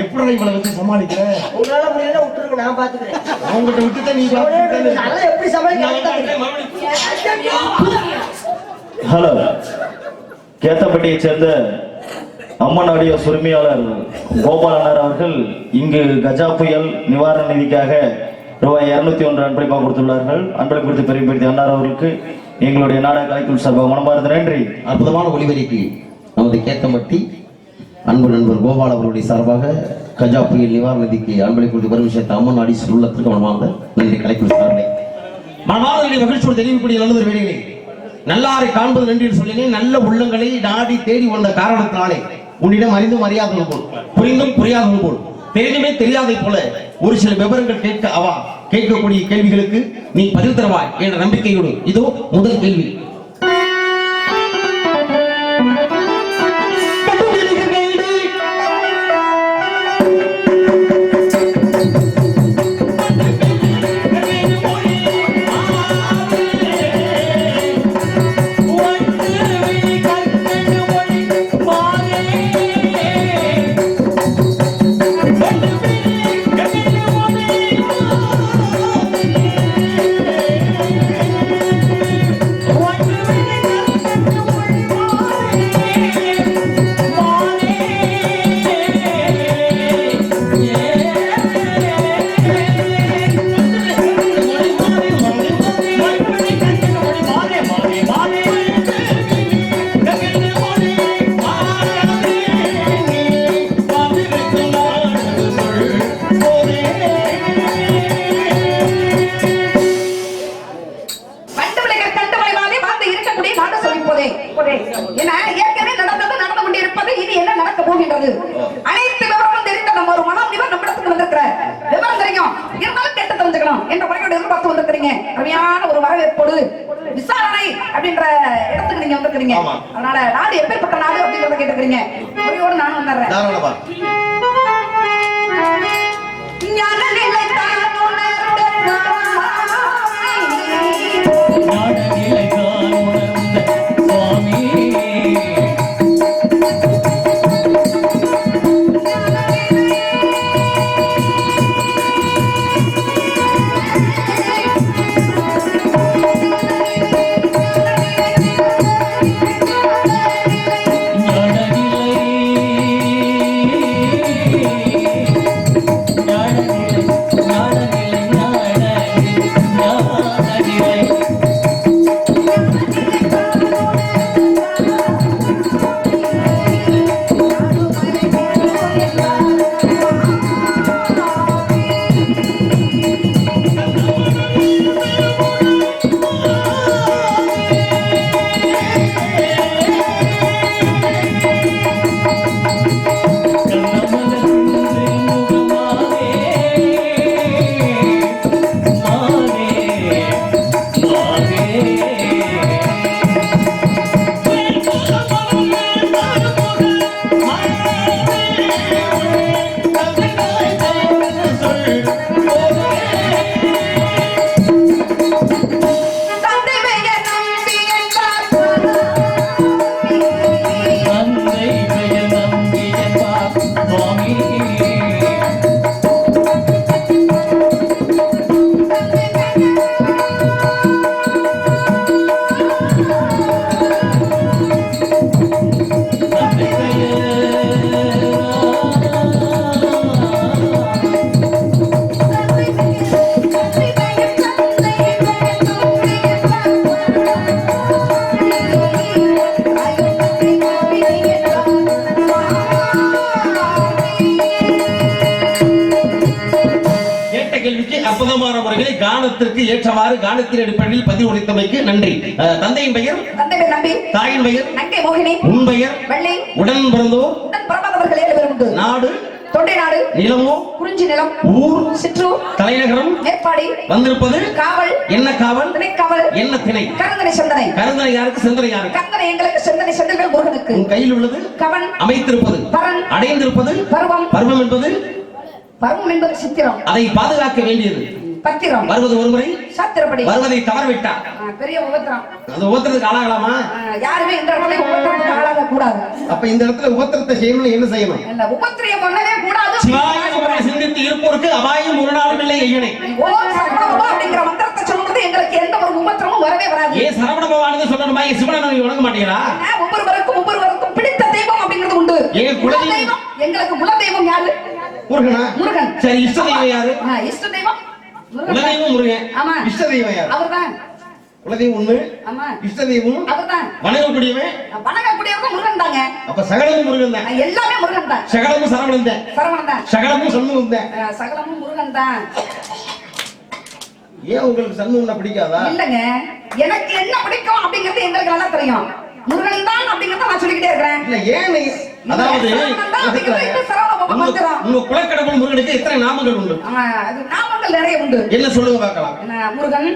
எப்படி இவளை வச்சு சமாளிக்கிற? உங்களால முடியல விட்டுருங்க நான் பாத்துக்கிறேன். அவங்ககிட்ட விட்டுதான் நீ நல்லா எப்படி சமாளிக்க ஹலோ கேத்தப்பட்டியைச் சேர்ந்த அம்மன் ஆடியோ உரிமையாளர் கோபாலனார் அவர்கள் இங்கு கஜா புயல் நிவாரண நிதிக்காக ரூபாய் இருநூத்தி ஒன்று அன்பளிப்பாக கொடுத்துள்ளார்கள். அன்பளிப்பு குறித்து பெருமைப்படுத்திய அன்னார் அவர்களுக்கு எங்களுடைய நாடக கலைக்குழு சார்பாக மனமார்ந்த நன்றி. அற்புதமான ஒளிவரிக்கு நமது கேத்தம்பட்டி அன்பு நண்பர் கோபால் அவர்களுடைய சார்பாக கஜா புயல் நிவாரண நிதிக்கு அன்பளிப்பு வரும் விஷயத்தை அம்மன் ஆடி உள்ளத்திற்கு மனமார்ந்த நன்றி கலைக்கு சார்பை மனமார்ந்த மகிழ்ச்சியோடு தெரிவிக்கக்கூடிய நல்லது வேலைகளே நல்லாரை காண்பது நன்றி என்று சொல்லினேன். நல்ல உள்ளங்களை நாடி தேடி வந்த காரணத்தினாலே உன்னிடம் அறிந்தும் அறியாதது போல் புரிந்தும் புரியாதது போல் தெரிந்துமே தெரியாதை போல ஒரு சில விவரங்கள் கேட்க அவா கேட்கக்கூடிய கேள்விகளுக்கு நீ பதில் தருவாய் என்ற நம்பிக்கையோடு இதோ முதல் கேள்வி. ஏற்றவாறு கானத்தின் அடிப்படையில் பதிவு உரைத்தமைக்கு நன்றி. தந்தையின் பெயர்? தாயின் பெயர்? உன் பெயர்? உடன் பிறந்தோர்? நாடு? தொண்டை நாடு. நிலமோ? குறிஞ்சி நிலம். ஊர்? சிற்றூர் தலைநகரம்? மேற்பாடி வந்திருப்பது? காவல். என்ன காவல்? திணைக்காவல். என்ன திணை? கருந்தனை சிந்தனை. கருந்தனை யாருக்கு? சிந்தனை யாருக்கு? கந்தனை எங்களுக்கு சிந்தனை செந்தில்கள் முருகனுக்கு. உன் கையில் உள்ளது? கவன். அமைத்திருப்பது? பரன். அடைந்திருப்பது? பருவம். பருவம் என்பது? பருவம் என்பது சித்திரம். அதை பாதுகாக்க வேண்டியது. பத்திரம். வருவது ஒரு முறை. சாத்திரப்படி. வருவதை தவறவிட்டார் பெரிய உபத்திரம். அந்த உபத்திரத்துக்கு ஆளாகலாமா? யாருமே இந்த இடத்துல உபத்திரத்துக்கு ஆளாக கூடாது அப்ப இந்த இடத்துல உபத்திரத்தை செய்யணும்னு என்ன செய்யணும்? இல்ல உபத்திரியம் பண்ணவே கூடாது. சிவாய சிந்தித்து இருப்போருக்கு அபாயம் ஒரு நாளும் இல்லை ஐயனே. ஓம் சரவணபவா அப்படிங்கிற மந்திரத்தை சொல்லும்போது எங்களுக்கு எந்த ஒரு உபத்திரமும் வரவே வராது. ஏன் சரவண பகவானுக்கு சொல்லணுமா? என் சிவனை நீங்க வணங்க மாட்டீங்களா? ஒவ்வொருவருக்கும் ஒவ்வொருவருக்கும் பிடித்த தெய்வம் அப்படிங்கிறது உண்டு. ஏன் குல குலதெய்வம்? தெய்வம்? எங்களுக்கு குல தெய்வம் யாரு? முருகனா? முருகன். சரி இஷ்ட தெய்வம் யாரு? இஷ்ட தெய்வம். குலதெய்வம் முருகன். ஆமா. இஷ்ட தெய்வம் யார்? அவர்தான். குலதெய்வம் ஒண்ணு ஆமா. இஷ்ட தெய்வம் அவர்தான். வணங்கக்கூடியவன். வணங்கக்கூடியவங்க முருகன் தாங்க அப்ப சகலமும் முருகன் தான் எல்லாமே முருகன் தான் சகலமும் சரவணன் தான் சரவணன் தான் சகலமும் சண்முகம் தான் சகலமும் முருகன் தான் ஏன் உங்களுக்கு சண்முகம்னா பிடிக்காதா? இல்லங்க. எனக்கு என்ன பிடிக்கும் அப்படிங்கிறது எங்களுக்கு நல்லா தெரியும். முருகன் தான் அப்படிங்கறத நான் சொல்லிக்கிட்டே இருக்கிறேன். இல்ல ஏன் அதாவது உங்க குலக்கடவுள் முருகனுக்கு எத்தனை நாமங்கள் உண்டு. நாமங்கள் நிறைய உண்டு. என்ன சொல்லுங்க பார்க்கலாம். முருகன்.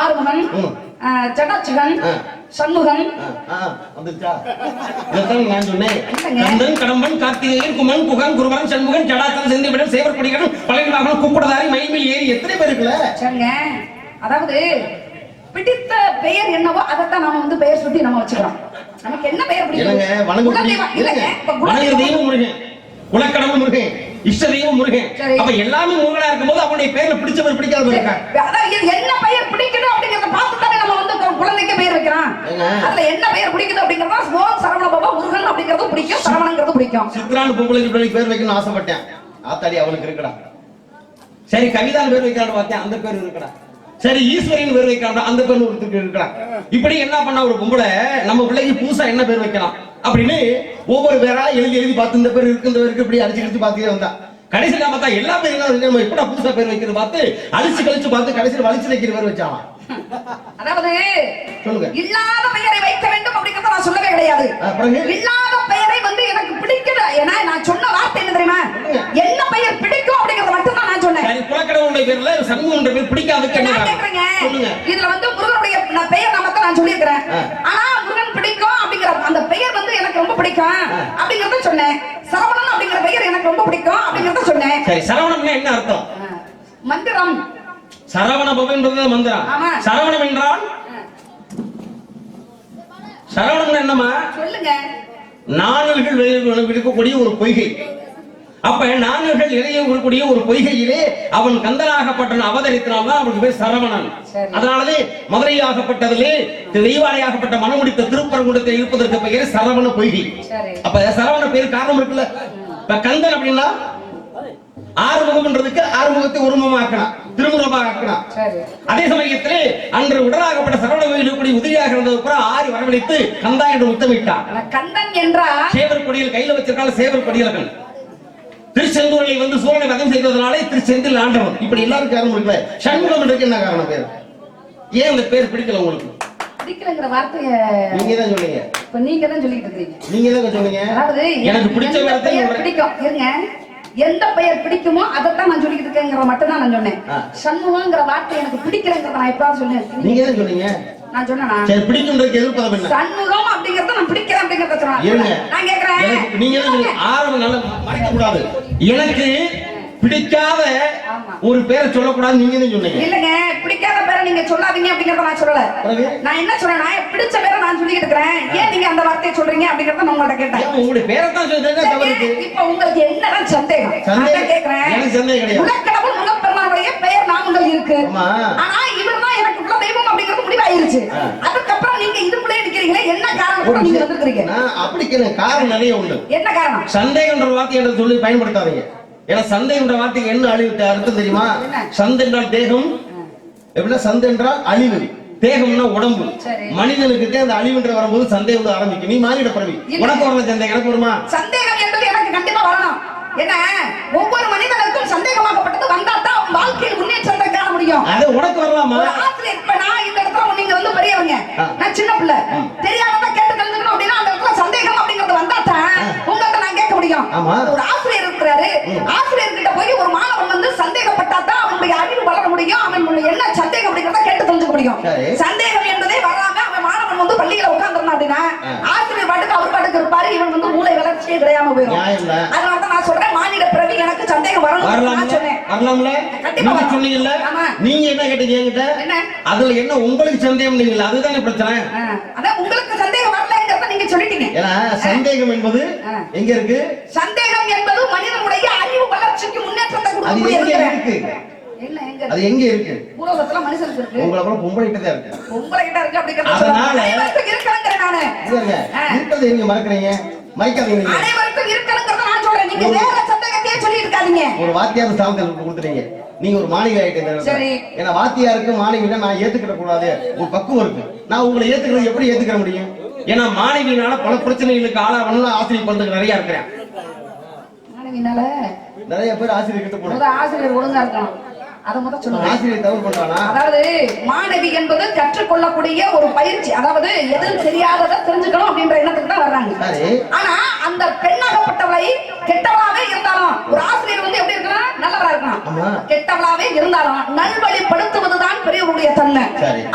ஆறுமுகன் ஆ. சண்முகன். நான் சொன்னேன். கந்தன் கடம்பன் கார்த்திகேயன் குமன் குகன் குருவரன் சண்முகன் ஜடாத்தன் செந்திவிடன் சேவர் கொடிகடன் பழனி வாகனம் குக்குடதாரி மயில்மேல் ஏறி எத்தனை பேர் இருக்குல்ல? அதாவது பிடித்த பெயர் என்னவோ அதைத்தான் நாம வந்து பெயர் சுட்டி நம்ம வச்சுக்கிறோம். நமக்கு என்ன பெயர் பிடிக்கும்? தெய்வம் முருகன். இஷ்ட தெய்வம் முருகன். அப்ப எல்லாமே முருகனா இருக்கும்போது அவனுடைய பேர்ல பிடிச்சவர் இது என்ன பெயர் பிடிக்கணும் அப்படிங்கறத பார்த்து தானே நம்ம வந்து குழந்தைக்கு பெயர் வைக்கிறோம். ஏங்க. அதுல என்ன பெயர் பிடிக்குது அப்படிங்கறதா ஓம் சரவண பாபா முருகன் அப்படிங்கறது பிடிக்கும். சரவணங்கிறது பிடிக்கும். சித்ரான்னு பொம்பளைக்கு பிள்ளைக்கு பேர் வைக்கணும்னு ஆசைப்பட்டேன். ஆத்தாடி அவளுக்கு இருக்குடா. சரி கவிதான் பேர் வைக்கலாம்னு பார்த்தேன். அந்த பேர் இருக்கடா. சரி ஈஸ்வரின் பேர் வைக்கலாம் அந்த பேர் ஒருத்தருக்கு இருக்கலாம் இப்படி என்ன பண்ண ஒரு பொம்பளை? நம்ம பிள்ளைக்கு புதுசா என்ன பேர் வைக்கலாம்? அப்படின்னு ஒவ்வொரு பேரா எழுதி எழுதி பார்த்து இந்த பேர் இருக்கு இந்த பேருக்கு இப்படி அடிச்சு அடிச்சு பார்த்துட்டே வந்தா. கடைசியில பார்த்தா எல்லா பேரும் நம்ம எப்படா புதுசா பேர் வைக்கிறது பார்த்து அழிச்சு கழிச்சு பார்த்து கடைசியில் வலிச்சு வைக்கிற பேர் வச்சாலாம் அதாவது சொல்லுங்க. இல்லாத பெயரை வைக்க வேண்டும் அப்படிங்கறத நான் சொல்லவே கிடையாது? இல்லாத பெயரை வந்து எனக்கு பிடிக்கல. ஏன்னா நான் சொன்ன வார்த்தை என்ன தெரியுமா? என்ன பெயர் பிடிக்கும் அப்படிங்கறத மட்டும் தான் நான் சொன்னேன். சரி பேர்ல பேர் நான் காரணம்? கேக்குறேங்க? சொல்லுங்க. இதுல வந்து முருகனுடைய நான் பெயர் நாமத்தை நான் சொல்லியிருக்கிறேன். ஆனா முருகன் பிடிக்கும் அப்படிங்கிற அந்த பெயர் வந்து எனக்கு ரொம்ப பிடிக்கும் அப்படிங்கறத சொன்னேன். சரவணன் அப்படிங்கிற பெயர் எனக்கு ரொம்ப பிடிக்கும் அப்படிங்கறத சொன்னேன். சரி சரவணம்னா என்ன அர்த்தம். மந்திரம். சரவண பவன்றது மந்திரம். சரவணம் என்றால் சரவணம் என்னமா சொல்லுங்க. நாணல்கள் வெளியே இருக்கக்கூடிய ஒரு பொய்கை. அப்ப நாணல்கள் இருக்கக்கூடிய ஒரு பொய்கையிலே அவன் கந்தனாகப்பட்டவன் அவதரித்தனால்தான் அவனுக்கு பேர் சரவணன். சரி. அதனாலவே மதுரையாகப்பட்டதிலே தெய்வானையாகப்பட்ட மனமுடித்த திருப்பரங்குடத்தில் இருப்பதற்கு பெயர் சரவண பொய்கை. அப்ப சரவண பேர் காரணம் இருக்குல்ல. இப்ப கந்தன் அப்படின்னா ஆறுமுகம்ன்றதுக்கு ஆறுமுகத்தை உருவமாக்கலாம் திருமுகமாக்கலாம் அதே சமயத்திலே அன்று உடலாகப்பட்ட சரவண கோயில் இருக்கக்கூடிய உதவியாக இருந்தது கூட ஆரி வரவழைத்து கந்தா என்று முத்தமிட்டார் கந்தன் என்றால் சேவர் கொடியில் கையில வச்சிருக்கால சேவர் கொடியலர்கள் திருச்செந்தூரை வந்து சூழலை வதம் செய்ததனாலே திருச்செந்தில் ஆண்டவன். இப்படி எல்லாரும் காரணம் இருக்குல்ல? சண்முகம் என்றதுக்கு என்ன காரணம் பேர்? ஏன் இந்த பேர் பிடிக்கல உங்களுக்கு? பிடிக்கலங்கிற வார்த்தைய நீங்க தான் சொன்னீங்க. இப்ப நீங்க தான் சொல்லிட்டு இருக்கீங்க நீங்க தான் சொன்னீங்க. அதாவது எனக்கு பிடிச்ச வார்த்தை. பிடிக்கும். இருங்க. எந்த பெயர் பிடிக்குமோ அதைத்தான் நான் சொல்லிக்கிட்டு இருக்கேங்கிற மட்டும் தான் நான் சொன்னேன். சண்முகங்கிற வார்த்தை எனக்கு பிடிக்கலங்கிறத நான் எப்பதான் சொன்னேன்? நீங்க தான் சொன்னீங்க? நான் சொன்னேனா? சரி பிடிக்கும்ன்றதுக்கு எதிர்ப்பதம் என்ன? சண்முகம் அப்படிங்கறத நான் பிடிக்கிறேன் அப்படிங்கறத. சொன்னேன். நான் கேக்குறேன். நீங்க. ஆரம்பம் நல்லா மறைக்க கூடாது எனக்கு பிடிக்காத. ஒரு பேரை சொல்லக்கூடாது நீங்க தான் சொன்னீங்க. இல்லங்க பிடிக்காத பேரை நீங்க சொல்லாதீங்க அப்படிங்கறத நான் சொல்லல? நான் என்ன சொன்னேன்னா பிடிச்ச பேரை நான் சொல்லிக்கிட்டு இருக்கிறேன். ஏன் நீங்க அந்த வார்த்தையை சொல்றீங்க அப்படிங்கறத நான் உங்கள்ட்ட கேட்டேன். உங்களுடைய பேரை தான் சொல்றேன் தவறு இப்ப உங்களுக்கு என்னதான் சந்தேகம். நான் தான் கேக்குறேன். எனக்கு சந்தேகம் கிடையாது. உலக்கடவுள் முகப்பெருமானுடைய பெயர் நாமங்கள் இருக்கு. ஆனா இவர்தான் எனக்கு குல தெய்வம் அப்படிங்கிறது முடிவாயிருச்சு. அதுக்கப்புறம் நீங்க இதுக்குள்ளே நிக்கிறீங்களே என்ன காரணத்தோட நீங்க வந்திருக்கிறீங்க? நான் அப்படிக்கிற காரணம் நிறைய உண்டு. என்ன காரணம்? சந்தேகம்ன்ற வார்த்தை என்று சொல்லி பயன்படுத்தாதீங்க. ஏன்னா சந்தேகம்ன்ற வார்த்தைக்கு என்ன அழிவு அர்த்தம் தெரியுமா? சந்தை என்றால் தேகம். எப்படின்னா சந்தை என்றால் அழிவு. தேகம்னா உடம்பு. மனிதனுக்கு அந்த அழிவுன்ற வரும்போது சந்தேகம் வந்து ஆரம்பிக்கும். நீ மாறிட பிறவி. உனக்கு வர சந்தேகம் எனக்கு வருமா? சந்தேகம் என்பது எனக்கு கண்டிப்பா வரணும். என்ன? ஒவ்வொரு மனிதனுக்கும் சந்தேகமாகப்பட்டது வந்தா தான் வாழ்க்கையில் முன்னேற்றத்தை காண முடியும். அது உனக்கு வரலாமா? ஆசிரியர் இப்ப நான் இந்த இடத்துல நீங்க வந்து பெரியவங்க. நான் சின்ன பிள்ளை. தெரியாம கேட்டு தெரிஞ்சுக்கணும் அப்படின்னா அந்த இடத்துல சந்தேகம் அப்படிங்கறது வந்தாதான் உங்கள்ட்ட நான் கேட்க முடியும். ஒரு ஆசிரியர் இருக்கிறாரு. ஆசிரியர் கிட்ட போய் ஒரு மாணவன் வந்து சந்தேகப்பட்டா தான் அவனுடைய அறிவு வளர முடியும் அவனுடைய என்ன சந்தேகம் அப்படிங்கறத கேட்டு தெரிஞ்சுக்க முடியும். சந்தேகம் என்பதே வராம அவன் மாணவன் வந்து பள்ளியில உட்கார்ந்துருந்தான் அப்படின்னா ஆசிரியர் பாட்டுக்கு அவர் பாட்டுக்கு இருப்பாரு இவன் வந்து மூளை வளர்ச்சியே கிடையாம போயிடும் நியாயம் தான். அதனால தான் நான் சொல்றேன் மானிட பிறவி எனக்கு சந்தேகம் வரணும் சொன்னேன். நீங்க. சொன்னீங்கல்ல. நீங்க என்ன கேட்டீங்க என்கிட்ட? அதுல என்ன உங்களுக்கு சந்தேகம் நீங்களா அதுதானே பிரச்சனை. ஆ, அதான் உங்களுக்கு சந்தேகம் வரலங்கிறத நீங்க சொல்லிட்டீங்க. ஏன்னா சந்தேகம் என்பது. எங்க இருக்கு? சந்தேகம் மனிதனுடைய அறிவு வளர்ச்சிக்கு முன்னேற்றத்தை எங்க அது எங்க இருக்கு? பூலோகத்துல மனுஷனுக்கு இருக்கு. உங்களை கூட பொம்பளை கிட்ட தான் இருக்கு. உங்களை கிட்ட இருக்கு அப்படிங்கறத அதனால- சொல்றேன். அனைவருக்கும் இருக்கணுங்கிறேன் நானு. இல்லங்க ஆ. இருக்கிறத நீங்க மறக்கறீங்க? மறைக்காதீங்க. அனைவருக்கும் இருக்கணுங்கிறத நான் சொல்றேன். நீங்க வேற சந்தேகத்தையே சொல்லி இருக்காதீங்க ஒரு வாத்தியார் ஸ்தானத்தில் கொடுத்துட்டீங்க. நீங்க ஒரு மாளிகை ஆயிட்டு இந்த இடத்துல. சரி. ஏன்னா வாத்தியாருக்கு மாணவினா நான் ஏத்துக்கிட கூடாது. ஒரு பக்குவம் இருக்கு. நான் உங்களை ஏத்துக்கிறது எப்படி ஏத்துக்கிற முடியும்? ஏன்னா மாணவியினால பல பிரச்சனைகளுக்கு ஆளாகணும்னு ஆசிரியர் பண்றதுக்கு நிறைய இருக்கிறேன். மாணவினால நிறைய பேர் ஆசிரியர் கிட்ட போனாங்க முத ஆசிரியர் ஒழுங்கா இருக்கணும் அதை முத சொல்லுங்க ஆசிரியர் தவறு பண்றானா? அதாவது மாணவி என்பது கற்றுக்கொள்ளக்கூடிய ஒரு பயிற்சி. அதாவது எதுவும் தெரியாததை தெரிஞ்சுக்கணும் அப்படின்ற எண்ணத்துக்கு தான் வர்றாங்க. ஆனா அந்த பெண்ணாகப்பட்டவளை கெட்டவளாவே இருந்தாலும் ஒரு ஆசிரியர் வந்து எப்படி இருக்கணும் நல்லவரா ஆமா. இருக்கணும் கெட்டவளாவே இருந்தாலும் நல்வழிப்படுத்துவதுதான் பெரியவருடைய தன்மை.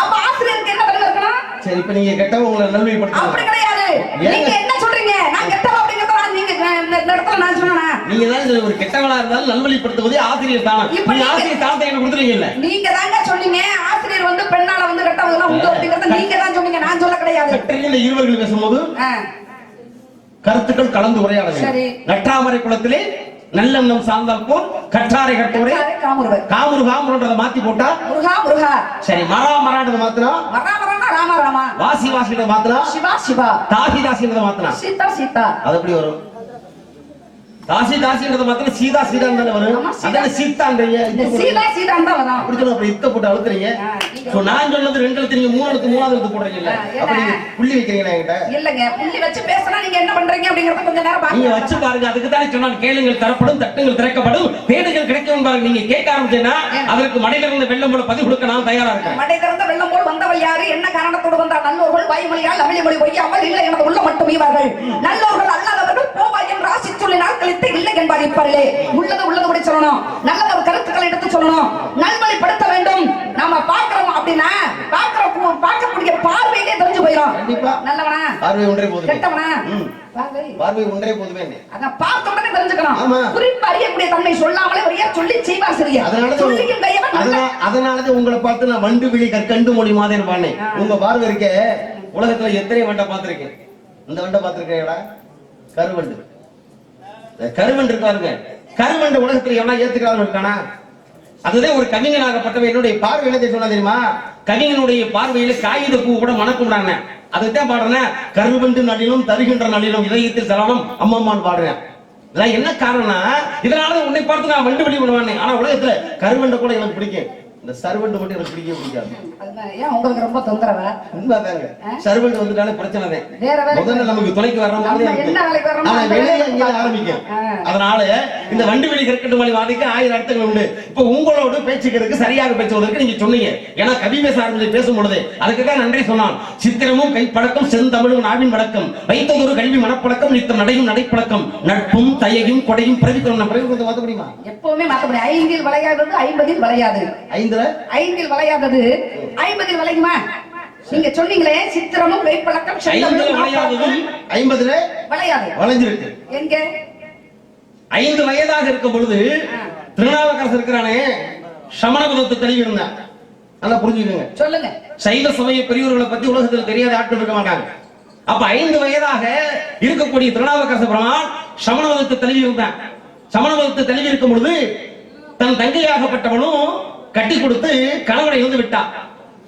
அப்ப ஆசிரியருக்கு என்ன தன்மை இருக்கணும் சரி இப்ப நீங்க கெட்டவங்க உங்களை அப்படி கிடையாது? நீங்க என்ன சொல்றீங்க? நான் நீங்க தான் ஒரு கெட்டவளா இருந்தாலும் நல்வழிப்படுத்துவதே ஆசிரியர் தான்? இப்ப நீங்க ஆசிரியர் தானத்தை எனக்கு கொடுத்துருவீங்கல்ல நீங்க தாங்க சொன்னீங்க. ஆசிரியர் வந்து பெண்ணால வந்து கெட்டவங்க உண்டு அப்படிங்கறத நீங்க தான் சொன்னீங்க. நான் சொல்ல கிடையாது. இருவர்கள் பேசும்போது. கருத்துக்கள் கலந்து உரையாட சரி. வேண்டும் நற்றாமரை குளத்திலே நல்லெண்ணம் சார்ந்தால் போல் கற்றாரை கட்டுரை காமுருவர் காமுரு காமுருன்றதை மாத்தி போட்டா? முருகா முருகா. சரி மரா மரான்றதை மாத்தினா? வரா வரா ராமா ராமா. வாசி வாசின்றதை மாத்தினா? சிவா சிவா. தாசி தாசின்றதை மாத்தினா? சீதா சீதா. அது எப்படி வரும்? தாசி தாசின்றதை மாத்தினா சீதா சீதா தானே வரும். அதான சீதான்றீங்க? சீதா சீதா தான் வரும். அப்படி சொல்ல அப்படி இத்த போட்டு அழுத்துறீங்க. நீங்க- So, நான் சொன்னது ரெண்டு எழுத்து நீங்க மூணு எழுத்து மூணாவது எழுத்து ஏன்னா? அப்படி நீங்க புள்ளி வைக்கிறீங்களா என்கிட்ட? இல்லங்க புள்ளி வச்சு பேசினா நீங்க என்ன பண்றீங்க அப்படிங்கறத கொஞ்ச நேரம் நீங்க பாருங்க. வச்சு பாருங்க அதுக்கு தானே சொன்னான் கேளுங்கள் தரப்படும் தட்டுங்கள் திறக்கப்படும். தேடுகள் கிடைக்கும் பாருங்க. நீங்க கேட்க ஆரம்பிச்சேன்னா அதற்கு மடையில இருந்து வெள்ளம் போல பதிவு கொடுக்க நான் தயாரா இருக்கேன். மடை திறந்த வெள்ளம் போல் வந்தவள் யாரு? என்ன காரணத்தோடு வந்தார் நல்லோர்கள் வாய்மொழியால் அமளி மொழி பொய்யாமல் இல்லை எனது உள்ள மட்டும் இவர்கள் நல்லோர்கள் அல்லாதவர்கள் போவாய் சொல்லி நாட்களித்து இல்லை என்பார் இப்பர்களே உள்ளது உள்ளது சொல்லணும். நல்ல ஒரு கருத்துக்களை எடுத்து சொல்லணும். நல்வழிப்படுத்த வேண்டும். நாம பார்க்கிறோம் அப்படின்னா பார்க்கிற பு- பார்க்கக்கூடிய பார்வையிலே தெரிஞ்சு போயிடும். நல்லவனா? பார்வை ஒன்றே போதுமே. கெட்டவனா. பார்வை. ஒன்றே போதுமே. அதான் பார்த்த உடனே தெரிஞ்சுக்கணும். குறிப்பு அறியக்கூடிய தன்மை சொல்லாமலே ஒரே சொல்லி செய்வார் நல்ல அதனால- அதனாலதான் உங்களை பார்த்து நான் வண்டு விழி கற்கண்டு மொழி மாதிரி பாடினேன். உங்க பார்வை இருக்க. உலகத்துல எத்தனை வண்டை பார்த்திருக்கேன்? இந்த வண்டை பார்த்திருக்கேடா கருவண்டு. கருமன் கருவண்டு இருக்காருங்க கருவண்டு உலகத்துல எவனா ஏத்துக்கிறாரு இருக்கானா? அதுதான் ஒரு கவிஞனாகப்பட்டவன் என்னுடைய பார்வை என்ன சொன்னா தெரியுமா? கவிஞனுடைய பார்வையில காகித பூ கூட மணக்கும்டாங்க அதுதான் பாடுறேன் கருவென்று நளிலும் தருகின்ற நளினம் இதயத்தில் சலனம் அம்மம்மான்னு பாடுறேன். இதெல்லாம் என்ன காரணம்னா இதனால உன்னை பார்த்து நான் வண்டு வெளி பண்ணுவானே ஆனா உலகத்துல கருவண்டை கூட எனக்கு பிடிக்கும். இந்த சர்வெண்ட் மட்டும் எனக்கு பிடிக்கவே பிடிக்காது. ஏன் உங்களுக்கு ரொம்ப தொந்தரவா? உண்மைதாங்க. சர்வெண்ட் வந்துட்டாலே பிரச்சனை தான் வேற வேற முதல்ல நமக்கு துணைக்கு வர்ற மாதிரி. என்ன வேலைக்கு வர்றோமோ ஆனா அந்த வெளியே வேலையை இங்க ஆரம்பிக்கும். ஆ. அதனால இந்த வண்டி வெளி கற்கட்டு மொழி வாதிக்கு ஆயிரம் அர்த்தங்கள் உண்டு. இப்ப உங்களோடு பேச்சுக்கிறதுக்கு சரியாக பேசுவதற்கு நீங்க சொன்னீங்க. ஏன்னா கவி பேச ஆரம்பிச்சு பேசும் பொழுது அதுக்கு தான் நன்றி சொன்னான். சித்திரமும் கைப்பழக்கம் செந்தமிழும் நாவின் வழக்கம் வைத்ததொரு கல்வி மனப்பழக்கம் நித்தம் நடையும் நடைப்பழக்கம். நட்பும் தயையும் கொடையும் பிரவி கொஞ்சம் மாத்த முடியுமா? எப்பவுமே மாத்த முடியும் ஐந்தில் விளையாதது ஐம்பதில் விளையாது. ஐந்துல ஐந்தில் விளையாதது. ஐம்பதில் விளையுமா? நீங்க சொன்னீங்களே சித்திரமும் செந்தமிழும் விளையாததும் ஐம்பதுல விளையாது வளைஞ்சிருக்கு. எங்க? ஐந்து வயதாக இருக்கும் பொழுது திருநாவுக்கரசு இருக்கிறானே சமண மதத்தை தெளிவு இருந்தான் நல்லா புரிஞ்சுக்கோங்க. சொல்லுங்க. சைவ சமய பெரியவர்களை பத்தி உலகத்தில் தெரியாத ஆட்கள் இருக்க மாட்டாங்க. அப்ப ஐந்து வயதாக இருக்கக்கூடிய திருநாவுக்கரசு பெருமான் சமண மதத்தை தெளிவு இருந்தான் சமண மதத்தை தெளிவு இருக்கும் பொழுது தன் தங்கையாகப்பட்டவனும் கட்டி கொடுத்து கணவனை வந்து விட்டான்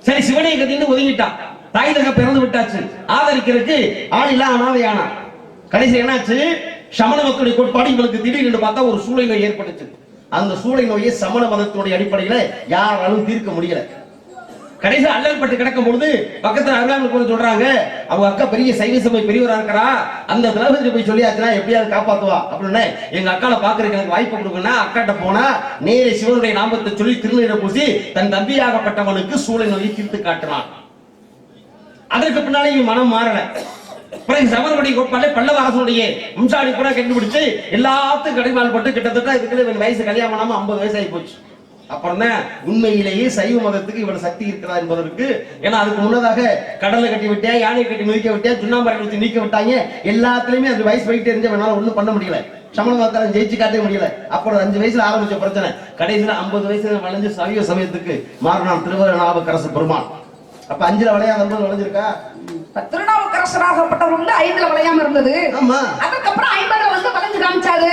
சரி சிவனை கத்தின்னு ஒதுங்கிட்டான் தாய் தக பிறந்து விட்டாச்சு. ஆதரிக்கிறதுக்கு ஆள் இல்ல அனாதையானா கடைசி என்னாச்சு? சமண மக்களுடைய கோட்பாடு இவங்களுக்கு திடீர்னு பார்த்தா ஒரு சூளை நோய் ஏற்பட்டுச்சு. அந்த சூளை நோயை சமண மதத்தினுடைய அடிப்படையில யாராலும் தீர்க்க முடியல. கடைசி அல்லல் பட்டு கிடக்கும் பொழுது பக்கத்துல அருளாமல் கூட சொல்றாங்க அவங்க அக்கா பெரிய சைவ சபை பெரியவரா இருக்கிறா? அந்த திரௌபதி போய் சொல்லியாச்சுன்னா எப்படியாவது காப்பாத்துவா? அப்படின்னு எங்க அக்கால பாக்குறதுக்கு எனக்கு வாய்ப்பு கொடுங்கன்னா அக்காட்ட போனா நேரே சிவனுடைய நாமத்தை சொல்லி திருநீரை பூசி தன் தம்பியாகப்பட்டவனுக்கு சூளை நோயை தீர்த்து காட்டினான் அதற்கு பின்னாலே இவன் மனம் மாறல. பிறகு சமரபடி கோட்பாடு பல்லவ அரசனுடைய வம்சாடி கூட கண்டுபிடிச்சு எல்லாத்துக்கும் கடைமால் பட்டு கிட்டத்தட்ட இதுக்குள்ள இவன் வயசு கல்யாணம் பண்ணாம ஐம்பது வயசு ஆகி போச்சு. அப்புறம் தான் உண்மையிலேயே சைவ மதத்துக்கு இவ்வளவு சக்தி இருக்கிறதா என்பதற்கு ஏன்னா அதுக்கு முன்னதாக கடலை கட்டி விட்டேன் யானை கட்டி மிதிக்க விட்டேன் சுண்ணாம்பரை வச்சு நீக்க விட்டாங்க. எல்லாத்துலயுமே அது வயசு போயிட்டே இருந்துச்சு அவனால ஒண்ணும் பண்ண முடியல. சமண மதத்தால ஜெயிச்சு காட்டவே முடியல. அப்புறம் அஞ்சு வயசுல ஆரம்பிச்ச பிரச்சனை. கடைசியில ஐம்பது வயசுல வளைஞ்சு சைவ சமயத்துக்கு மாறினான் திருவண்ணாவுக்கரசு பெருமான். அப்ப அஞ்சுல விளையாத வளைஞ்சிருக்கா? இப்ப திருநாவுக்கரசராகப்பட்டவர் வந்து ஐந்துல விளையாம இருந்தது. ஆமா. அதுக்கப்புறம் ஐம்பதுல வந்து வளைஞ்சு காமிச்சாரு.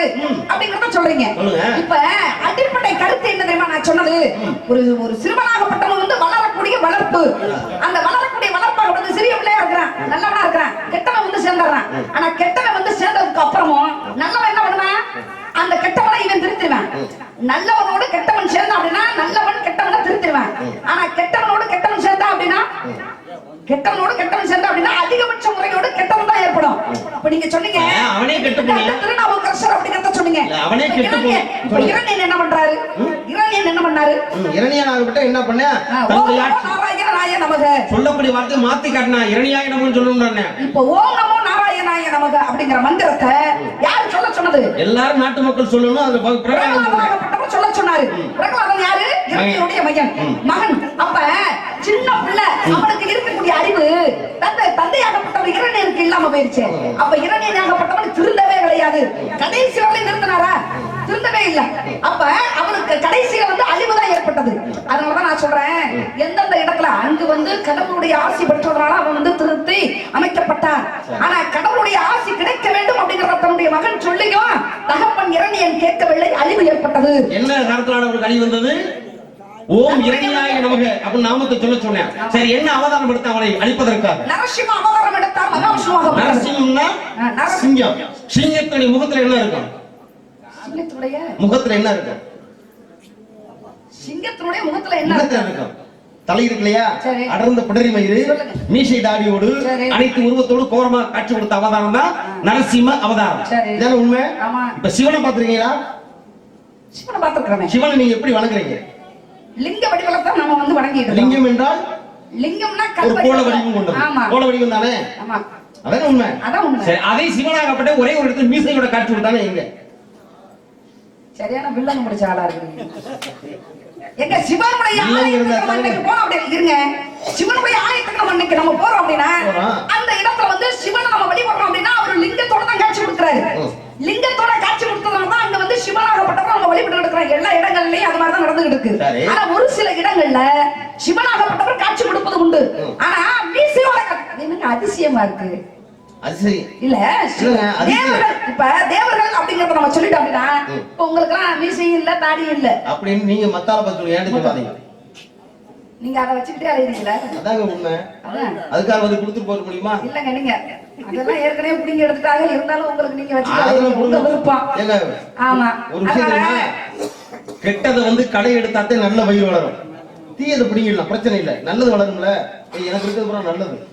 அப்படிங்கறத சொல்றீங்க. இப்ப அடிப்படை கருத்து என்ன? நான் சொன்னது ஒரு ஒரு சிறுவனாகப்பட்டவன் வந்து வளரக்கூடிய வளர்ப்பு. அந்த வளரக்கூடிய வளர்ப்பாக வந்து சிறிய பிள்ளையா இருக்கிறான் நல்லவனா இருக்கிறான் கெட்டவன் வந்து சேர்ந்துடுறான். ஆனா கெட்டவன் வந்து சேர்ந்ததுக்கு அப்புறமும் நல்லவன் என்ன பண்ணுவான் அந்த கெட்டவனை இவன் திருத்திடுவான். நல்லவனோடு கெட்டவன் சேர்ந்தான் அப்படின்னா நல்லவன் கெட்டவனை திருத்திடுவான். ஆனா கெட்டவனோடு கெட்டவன் சேர்ந்தான் அப்படின்னா கெட்டவனோடு கெட்டவன் சேர்ந்தா அப்படின்னா அதிகபட்ச முறையோடு கெட்டவன் தான் ஏற்படும். அப்ப நீங்க சொன்னீங்க. அவனே கெட்டு போனான். இந்த திருநாவுக்கரசர் அப்படிங்கறத சொன்னீங்க. அவனே கெட்டு இரணியன் போனான். இப்ப இரணியன் என்ன பண்றாரு? இரணியன் என்ன பண்ணாரு? இரணியனாக என்ன பண்ண? ஆட்சி நாராயணாய நமக. சொல்லக்கூடிய வார்த்தை மாத்தி காட்டினா இரணியாயிடம்னு சொல்லணும்னு இப்ப ஓம் நமோ நாராயணாய நமக அப்படிங்கிற மந்திரத்தை யார் சொல்ல சொன்னது? எல்லாரும் நாட்டு மக்கள் சொல்லணும் அது ப- பிரகாரம் சொல்லுங்க. பிரகலாதனாகப்பட்டவர் சொல்ல சொன்னாரு. பிரகலாதன் யாரு? இரணியனுடைய மகன். மகன். அப்ப சின்ன பிள்ளை. அவனுக்கு இருக்கக்கூடிய அறிவு தந்தை இல்லாம போயிருச்சு. அப்ப இரணியனாகப்பட்டவன் திருந்தவே கிடையாது. கடைசி வரை நிறுத்தினாரா? திருந்தவே இல்ல. அப்ப அவனுக்கு கடைசியில வந்து அழிவுதான் ஏற்பட்டது. அதனாலதான் நான் சொல்றேன் எந்தெந்த இடத்துல அங்கு வந்து கடவுளுடைய ஆசி பெற்றதுனால அவன் வந்து திருத்தி அமைக்கப்பட்டான். ஆனா கடவுளுடைய ஆசி கிடைக்க வேண்டும் அப்படிங்கிற தன்னுடைய மகன் சொல்லியும் தகப்பன் இரணியன் கேட்கவில்லை அழிவு ஏற்பட்டது. என்ன காரணத்தினால ஒரு வந்தது? ஓம் இரணியாய நமக. அப்படின்னு நாமத்தை சொல்ல சொன்னேன். சரி என்ன அவதாரம் எடுத்து அவனை அழிப்பதற்காக? நரசிம்ம அவதாரம் எடுத்தார் மகாவிஷ்ணுவாக நரசிம்மம்னா. சிங்கம். சிங்கத்துடைய முகத்துல என்ன இருக்கும்? சிங்கத்தினுடைய முகத்துல என்ன இருக்கும்? சிங்கத்தினுடைய முகத்துல என்ன? இருக்கும்? தலை இருக்கு இல்லையா. அடர்ந்த பிடரி மயிறு. மீசை தாடியோடு. அனைத்து உருவத்தோடு கோரமா காட்சி கொடுத்த அவதாரம் தான் நரசிம்ம அவதாரம். இதான உண்மை. இப்ப சிவனை பாத்துருக்கீங்களா சிவனை பார்த்திருக்கிறோமே. சிவனை நீங்க எப்படி வணங்குறீங்க? லிங்க வடிவல தான் நம்ம வந்து வணங்கிட்டு இருக்கோம். லிங்கம் என்றால் லிங்கம்னா ஒரு கல் வடிவம். கொண்டது. ஆமா. கோல வடிவம் தானே? ஆமா. அதான உண்மை? அதான் உண்மை. சரி அதை சிவனாகப்பட்ட ஒரே ஒரு இடத்துல மீசையோட காட்சி கொடுத்தானே எங்க? சரியான வில்லங்க முடிச்ச ஆளா இருக்கிறீங்க எங்க சிவனுடைய ஆலயத்துக்கு போறோம் அப்படி இருங்க. சிவனுடைய ஆலயத்துக்கு நம்ம இன்னைக்கு நம்ம போறோம் அப்படின்னா. அந்த இடத்துல வந்து சிவனை நம்ம வழிபடுறோம் அப்படின்னா அவர் லிங்கத்தோட தான் காட்சி கொடுக்குறாரு. லிங்கத்தோட காட்சி கொடுத்ததுனால வந்து சிவனாகப்பட்டவர் நம்ம வழிபட்டு இருக்கிறோம் எல்லா இடங்கள்லயும் அது மாதிரி தான் நடந்துகிட்டு. இருக்கு. ஆனா ஒரு சில இடங்கள்ல சிவனாகப்பட்டவர் காட்சி கொடுப்பது உண்டு. ஆனா மீசையோட என்னங்க அதிசயமா இருக்கு? இல்ல. தேவர்கள் இப்ப தேவர்கள் அப்படிங்கறத நம்ம சொல்லிட்டோம் அப்படின்னா இப்ப உங்களுக்கு எல்லாம் இல்ல தாடியும் இல்ல. அப்படின்னு நீங்க மத்தால பத்தி ஏன்ட்டு சொல்லாதீங்க நீங்க அதை வச்சுக்கிட்டே அலையுறீங்களா? அதாங்க உண்மை. அதான். அதுக்காக வந்து கொடுத்துட்டு போக முடியுமா? இல்லங்க நீங்க அதெல்லாம் ஏற்கனவே புடிங்க எடுத்துட்டாங்க. இருந்தாலும் உங்களுக்கு நீங்க வச்சுக்கிட்டு உங்க. விருப்பம். ஆமா. ஒரு விஷயம் கெட்டதை வந்து கடை எடுத்தாத்தே நல்ல வயிறு வளரும். தீயதை பிடிங்கிடலாம். பிரச்சனை இல்லை. நல்லது வளரும்ல. எனக்கு இருக்கிறது நல்லது.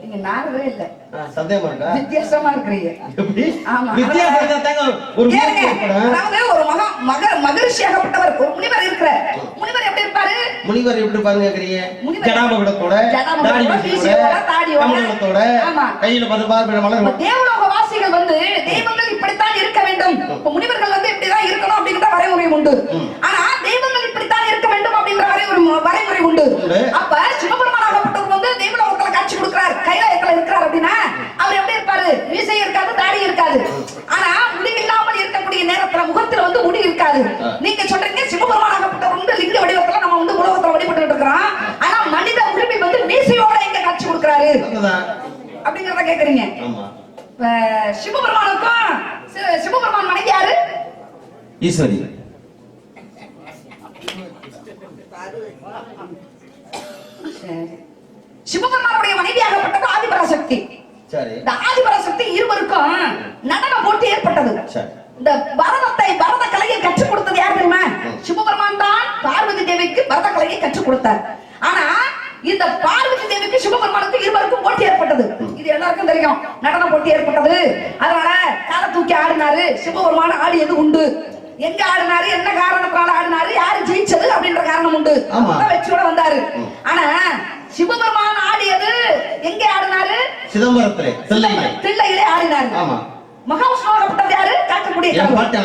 நீங்க நாகவே இல்ல. ஆ, சந்தேகமா இருக்கா? வித்தியாசமா இருக்கிறீங்க. ஒரு மகா மக மகிழ்ச்சியாகப்பட்டவர் ஒரு முனிவர் இருக்கிற முனிவர் எப்படி இருப்பாரு? முனிவர் எப்படி பாருங்க கேக்குறீங்க. ஜடாபகடத்தோட தாடியோட. கமலத்தோட ஆமா. கையில பத்து பார்வை மலர் இப்ப தேவலோக வாசிகள் வந்து தெய்வங்கள் இப்படித்தான் இருக்க வேண்டும். முனிவர்கள் வந்து இப்படிதான் இருக்கணும் அப்படிங்கிற வரைமுறை உண்டு ஆனா தெய்வங்கள் இப்படித்தான் இருக்க வேண்டும் அப்படின்ற வரைமுறை வரைமுறை உண்டு உண்டு. அப்ப சிவபெருமானாகப்பட்டவர் வந்து தெய்வலோகத்துல காட்சி கொடுக்கிறார் கைலாயத்துல இருக்கிறார் அப்படின்னா அவர் எப்படி இருப்பாரு மீசை இருக்காது தாடி இருக்காது ஆனா முடிவில்லாமல் இருக்கக்கூடிய நேரத்துல முகத்துல வந்து முடி இருக்காது நீங்க சொல்றீங்க சிவபெருமானாகப்பட்டவர் வந்து லிங்க வடிவத்துல நம்ம வந்து உலகத்துல வழிபட்டு இருக்கிறோம் ஆனா மனித உரிமை வந்து மீசையோட எங்க காட்சி கொடுக்கிறாரு அதுதான் அப்படிங்கறத கேக்குறீங்க ஆமா இப்ப சிவபெருமானுக்கும் சி- சிவபெருமான் மனைவி யாரு ஈஸ்வரி சிவபெருமானுடைய மனைவியாகப்பட்டது ஆதிபராசக்தி இந்த ஆதிபராசக்தி இருவருக்கும் நடன போட்டி ஏற்பட்டது. இந்த பரதத்தை பரத கலையை கற்றுக் கொடுத்தது யார் தெரியுமா? சிவபெருமான் தான் பார்வதி தேவிக்கு பரத கலையை கற்றுக் கொடுத்தார். ஆனா இந்த பார்வதி தேவிக்கு சிவபெருமானுக்கு இருவருக்கும் போட்டி ஏற்பட்டது. இது எல்லாருக்கும் தெரியும். நடன போட்டி ஏற்பட்டது. அதனால காலை தூக்கி ஆடினாரு. சிவபெருமான் ஆடியது உண்டு. எங்க ஆடினாரு என்ன காரணத்தினால ஆடினாரு யாரு ஜெயிச்சது அப்படின்ற காரணம் உண்டு. வெற்றியோட வந்தாரு. ஆனா சிவபெருமான் ஆடியது எங்க ஆடினாரு? சிதம்பரத்திலே தில்லையிலே. ஆடினாரு. ஆமா. மகாவிஷ்ணுவாகப்பட்டது யாரு? காக்கக்கூடிய பாட்ட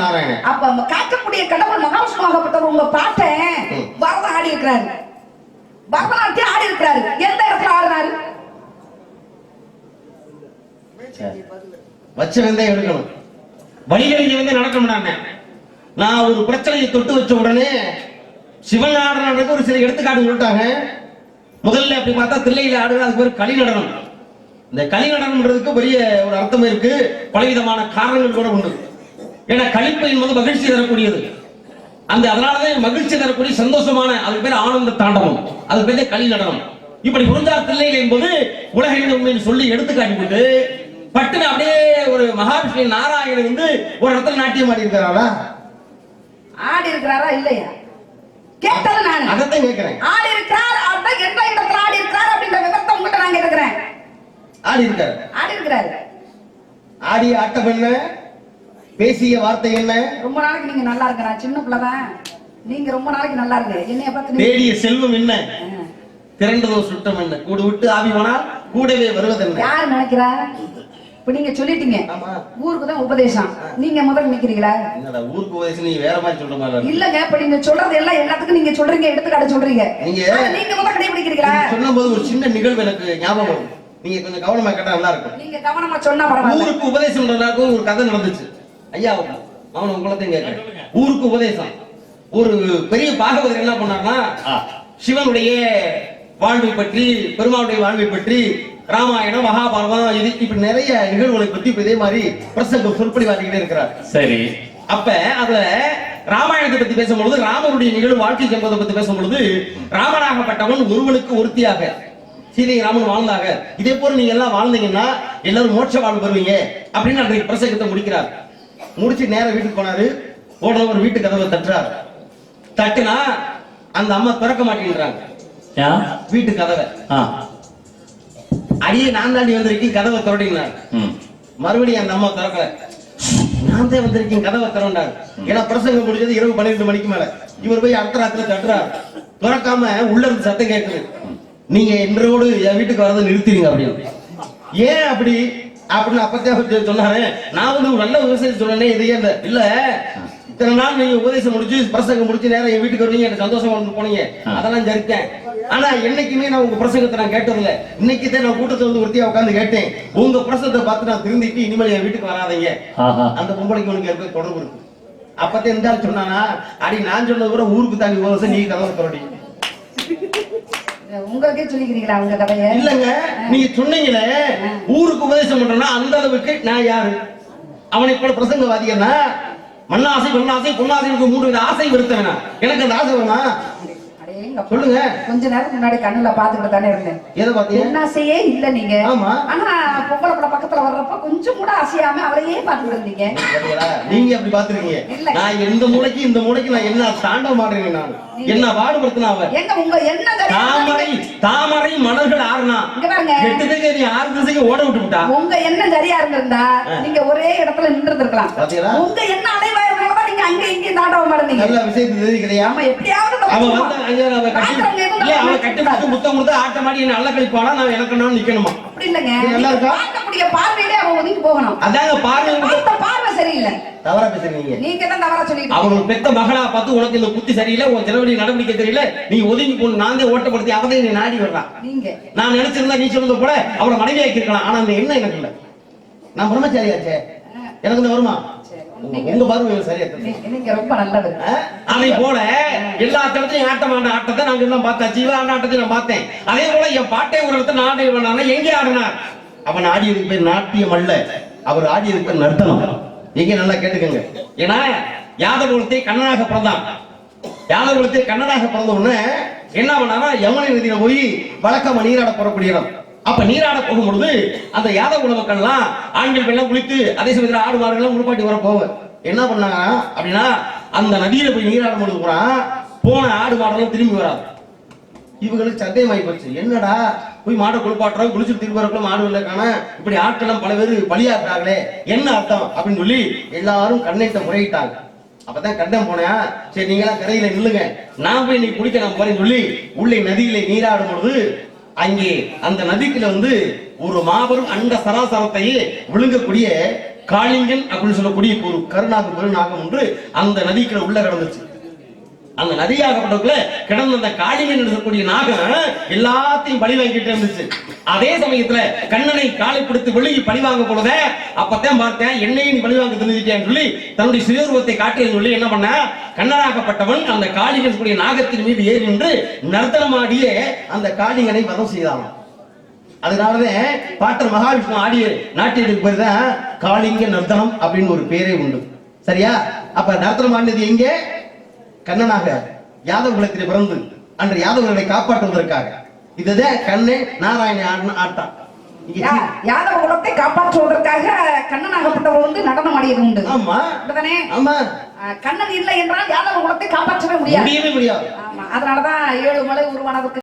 அப்ப காக்கக்கூடிய கடவுள் மகாவிஷ்ணுவாகப்பட்டவர் உங்க பாட்டன் ம். பரதம் ஆடி இருக்கிறாரு பரதநாட்டியம் ஆடி இருக்கிறாரு எந்த இடத்துல ஆடினாரு? வச்ச வெந்தயம் எடுக்கணும். வழிகளில் வந்து நடக்கணும் நான் நான் ஒரு பிரச்சனையை தொட்டு வச்ச உடனே சிவநாடனுக்கு ஒரு சில எடுத்துக்காட்டு சொல்லிட்டாங்க. முதல்ல அப்படி பார்த்தா தில்லையில் ஆடுறது அதுக்கு பேர் களி நடனம். இந்த களி நடனம்ன்றதுக்கு பெரிய ஒரு அர்த்தம் இருக்கு. பலவிதமான காரணங்கள் கூட உண்டு. ஏன்னா கழிப்பு என்பது மகிழ்ச்சி தரக்கூடியது. அந்த அதனாலதான் மகிழ்ச்சி தரக்கூடிய சந்தோஷமான அதுக்கு பேர் ஆனந்த தாண்டவம். அதுக்கு பேர் களி நடனம். இப்படி புரிஞ்சா தில்லையில் என்பது உலகின் உண்மைன்னு சொல்லி எடுத்துக்காட்டி காட்டிவிட்டு பட்டுன்னு அப்படியே ஒரு மகாவிஷ்ணு நாராயணன் வந்து ஒரு இடத்துல நாட்டியம் ஆடி இருக்கிறாரா ஆடி இருக்கிறாரா இல்லையா? கேட்டது நானு. அதைத்தான் கேட்கிறேன். ஆடி இருக்கிறார் அப்படின்னா எந்த இடத்துல ஆடி இருக்கிறார் அப்படின்ற விவரத்தை உங்ககிட்ட நாங்க இருக்கிறேன் ஆடி இருக்காரு. ஆடி இருக்கிறாரு. ஆடிய ஆட்டம் என்ன? பேசிய வார்த்தை என்ன? ரொம்ப நாளைக்கு நீங்க நல்லா இருக்க நான் சின்ன பிள்ளைதான் நீங்க ரொம்ப நாளைக்கு நல்லா இருங்க. என்னைய பார்த்து தேடிய செல்வம் என்ன. திரண்டதோ சுட்டம் என்ன? கூடு விட்டு ஆவி போனால் கூடவே வருவதென்ன? யார் நினைக்கிறா? இப்ப நீங்க சொல்லிட்டீங்க. ஊருக்கு தான் உபதேசம். நீங்க முதல்ல நிக்கிறீங்களா? என்னடா ஊருக்கு உபதேசம் நீ வேற மாதிரி சொல்ற மாதிரி. இல்லங்க இப்ப நீங்க சொல்றது எல்லாம் எல்லாத்துக்கும் நீங்க சொல்றீங்க எடுத்துக்காட்ட சொல்றீங்க. நீங்க- நீங்க முதல்ல கடைபிடிக்கிறீங்களா? நீங்க சொன்னபோது ஒரு சின்ன நிகழ்வு எனக்கு ஞாபகம் வரும். நீங்க கொஞ்சம் கவனமா கேட்டா நல்லா இருக்கும். நீங்க கவனமா சொன்னா பரவாயில்ல. ஊருக்கு உபதேசம் பண்றதுக்கும் ஒரு கதை நடந்துச்சு. ஐயா அவன் உங்களத்தையும் கேட்கிறேன் ஊருக்கு உபதேசம். ஒரு பெரிய பாகவதர் என்ன பண்ணார்னா சிவனுடைய வாழ்வை பற்றி பெருமாளுடைய வாழ்வை பற்றி ராமாயணம் மகாபாரதம் இது இப்படி நிறைய நிகழ்வுகளை பத்தி இதே மாதிரி பிரசங்கம் சொற்பொழிவாதிக்கிட்டே இருக்கிறார். சரி. அப்ப அதுல ராமாயணத்தை பத்தி பேசும்பொழுது ராமருடைய நிகழ்வு வாழ்க்கை என்பதை பத்தி பேசும்பொழுது ராமனாகப்பட்டவன் ஒருவனுக்கு ஒருத்தியாக சீதை ராமன் வாழ்ந்தாக. இதே போல நீங்க எல்லாம் வாழ்ந்தீங்கன்னா எல்லாரும் மோட்ச வாழ்வு பெறுவீங்க அப்படின்னு அன்றைக்கு பிரசங்கத்தை முடிக்கிறார். முடிச்சு நேரா வீட்டுக்கு போனாரு. உடனே ஒரு வீட்டு கதவை தட்டுறாரு. தட்டுனா அந்த அம்மா திறக்க மாட்டேங்கிறாங்க. வீட்டு கதவை. அடியே நான் தாண்டி வந்திருக்கேன் கதவை திறடினார் மறுபடியும் அந்த அம்மா திறக்கல. நான் தான் வந்திருக்கேன் கதவை திறண்டாரு ஏன்னா பிரசங்கம் முடிஞ்சது இரவு பன்னிரெண்டு மணிக்கு மேல. இவர் போய் அடுத்த ராத்திரி தட்டுறாரு. திறக்காம உள்ள இருந்து சத்தம் கேட்குது நீங்க இன்றோடு என் வீட்டுக்கு வரதை நிறுத்திடுங்க அப்படின்னு ஏன் அப்படி? அப்படின்னு அப்பத்தே சொன்னாரு. நான் வந்து நல்ல விவசாயம் சொன்னேனே இது ஏன் இல்ல இத்தனை நாள் நீங்க உபதேசம் முடிச்சு பிரசங்கம் முடிச்சு நேரம் என் வீட்டுக்கு வருவீங்க எனக்கு சந்தோஷமா போனீங்க. அதெல்லாம் சரித்தேன் ஆனா என்னைக்குமே நான் உங்க பிரசங்கத்தை நான் கேட்டதில்ல. இன்னைக்கு தான் நான் கூட்டத்தை வந்து ஒருத்தியா உட்கார்ந்து கேட்டேன். உங்க பிரசங்கத்தை பார்த்து நான் திருந்திட்டு இனிமேல் என் வீட்டுக்கு வராதீங்க. அந்த பொம்பளைக்கு உனக்கு இருக்க தொடர்பு இருக்கு. அப்பத்தே இந்த ஆள் சொன்னானா அடி நான் சொன்னது கூட ஊருக்கு தாண்டி வருஷம் நீ கதவை திறடி உங்களுக்கே சொல்லிக்கிறீங்களா உங்க கதைய? இல்லங்க நீங்க சொன்னீங்களே ஊருக்கு உபதேசம் பண்றேன்னா அந்த அளவுக்கு நான் யாரு? அவனை போல பிரசங்கவாதிகன்னா மண்ணாசை பொன்னாசை பொன்னாசைக்கு மூன்று வித ஆசை விருத்தவனா எனக்கு அந்த ஆசை வேணா சொல்லுங்க. கொஞ்ச நேரத்துக்கு முன்னாடி கண்ணுல பாத்துக்கிட்டு தானே இருந்தேன். எதை பாத்தீங்க என்னாசையே இல்ல நீங்க. ஆமா. ஆனா பொம்பளை பட பக்கத்துல வர்றப்ப கொஞ்சம் கூட அசையாம அவளையே இருந்தீங்க. பாத்தீங்களா? நீங்க அப்படி பாத்துருக்கீங்க இல்ல. நான் இந்த மூளைக்கு இந்த மூளைக்கு நான் என்ன தாண்ட மாட்டேங்க நான்? என்ன பாடுபடுத்தினா அவன்? எங்க உங்க என்ன? தாமரை தாமரை மலர்கள் ஆறுனா? இங்க. எட்டு திசை நீ ஆறு திசைக்கு ஓட விட்டு விட்டா? உங்க என்ன சரியா இருந்திருந்தா நீங்க ஒரே இடத்துல நின்று இருக்கலாம்? உங்க என்ன அலைவா இருந்தாலும் நீங்க அங்க இங்கேயும் தாண்டவ மாட்டீங்க நல்ல எப்படியாவது அவன் வந்து அங்க அவன் கட்டி இல்ல அவன் நம்ம கட்டி பிடிச்சு முத்தம் கொடுத்து ஆட்டமாடி என்ன நல்ல கழிப்பானா நான் எனக்கு நான் நிக்கணுமா? அப்படி இல்லைங்க. நல்லா நீங்க இருக்கா? பார்க்கக்கூடிய பார்வையிலே அவன் ஒதுங்கி போகணும். அதாங்க பார்வை பார்த்த பார்வை சரியில்லை. தவறா பேசுறீங்க. நீங்க தான் தவறா சொல்லிட்டு பெத்த மகளா பார்த்து உனக்கு இந்த புத்தி சரியில்லை உன் செலவழி நடவடிக்கை தெரியல நீ ஒதுங்கி போன நான் தான் ஓட்டப்படுத்தி அவதே நீ நாடி வர்றான் நீங்க. நான் நினைச்சிருந்தா நீ சொன்னது போல அவளை மனைவி ஆக்கியிருக்கலாம் ஆனா அந்த எண்ணம் எனக்கு இல்ல. நான் பிரம்மச்சாரியாச்சே. எனக்கு இந்த வருமா? உங்க- உங்க பார்வை சரியா நீங்க ரொம்ப அதை போல எல்லா தடத்தையும் ஆட்டம் ஆண்ட ஆட்டத்தை நாங்க எல்லாம் பார்த்தாச்சு. இவன் ஆட்டத்தை நான் பார்த்தேன். அதே போல என் பாட்டை ஒரு இடத்துல நாடே பண்ணானா எங்கே ஆடினார்? அவன் ஆடியதுக்கு பேர் நாட்டியம் அல்ல. அவர் ஆடியதுக்கு பேர் நர்த்தனம். எங்க நல்லா கேட்டுக்கங்க. ஏன்னா யாதகுலத்தை கண்ணனாக பிறந்தான். யாதகுலத்தை கண்ணனாக பிறந்த உடனே என்ன பண்ணாரா யமுனை நதியில போய் வழக்கமா நீராட இடம். அப்ப நீராட போகும் பொழுது அந்த யாதவ மக்கள்லாம் ஆண்கள் பெண்ணெல்லாம் குளித்து அதே சமயத்துல ஆடு மாடுகள்லாம் உருப்பாட்டி வர போக என்ன பண்ணாங்க அப்படின்னா அந்த நதியில போய் நீராடும் பொழுது கூட போன ஆடு மாடெல்லாம் திரும்பி வராது. இவங்களுக்கு சந்தேகமாயி போச்சு என்னடா போய் மாடை குளிப்பாட்டுறோம் குளிச்சு திரும்பி வரக்குள்ள மாடு இல்லை காண இப்படி ஆட்கள்லாம் பல பேர் பலியாக்குறாங்களே என்ன அர்த்தம்? அப்படின்னு சொல்லி எல்லாரும் கண்ணைட்ட முறையிட்டாங்க. அப்பதான் கண்டம் போனேன். சரி நீங்களாம் கரையில நில்லுங்க. நான் போய் நீ குளிக்க நான் போறேன்னு சொல்லி உள்ளே நதியில நீராடும் பொழுது அங்கே அந்த நதிக்குல வந்து ஒரு மாபெரும் அண்ட சராசரத்தையே விழுங்கக்கூடிய காளிங்கன் அப்படின்னு சொல்லக்கூடிய ஒரு கருணாக பெருநாகம் ஒன்று அந்த நதிக்குள்ள உள்ள கிடந்துச்சு அந்த நதியாகப்பட்டதுக்குள்ள கிடந்த அந்த காளிமீன் இருக்கக்கூடிய சொல்லக்கூடிய நாகம் எல்லாத்தையும் பழி வாங்கிட்டு இருந்துச்சு. அதே சமயத்துல கண்ணனை காலை பிடித்து வெளியே பழி வாங்க போனத அப்பத்தான் பார்த்தேன் என்னையும் பழி வாங்க தெரிஞ்சுட்டேன்னு சொல்லி தன்னுடைய சுயரூபத்தை காட்டியது சொல்லி என்ன பண்ண கண்ணனாகப்பட்டவன் அந்த காளிகன் கூடிய நாகத்தின் மீது ஏறி நின்று நர்த்தனமாடியே அந்த காளிங்கனை வதம் செய்தான் அதனாலதான் பாட்டர் மகாவிஷ்ணு ஆடிய நாட்டியத்துக்கு பேர் தான் காளிங்க நர்த்தனம் அப்படின்னு ஒரு பேரே உண்டு. சரியா? அப்ப நர்த்தனம் ஆடினது எங்கே? கண்ணனாக யாதவ குலத்தில் பிறந்து அன்று யாதவர்களை காப்பாற்றுவதற்காக. இதுதான் கண்ணே நாராயண ஆட்டம் யாதவ குலத்தை காப்பாற்றுவதற்காக கண்ணனாகப்பட்டவர் வந்து நடனம் ஆடியது உண்டு. ஆமா. ஆமா. கண்ணன் இல்லை என்றால் யாதவ குலத்தை காப்பாற்றவே முடியாது. முடியவே முடியாது. அதனாலதான் ஏழு மலை உருவானதுக்கு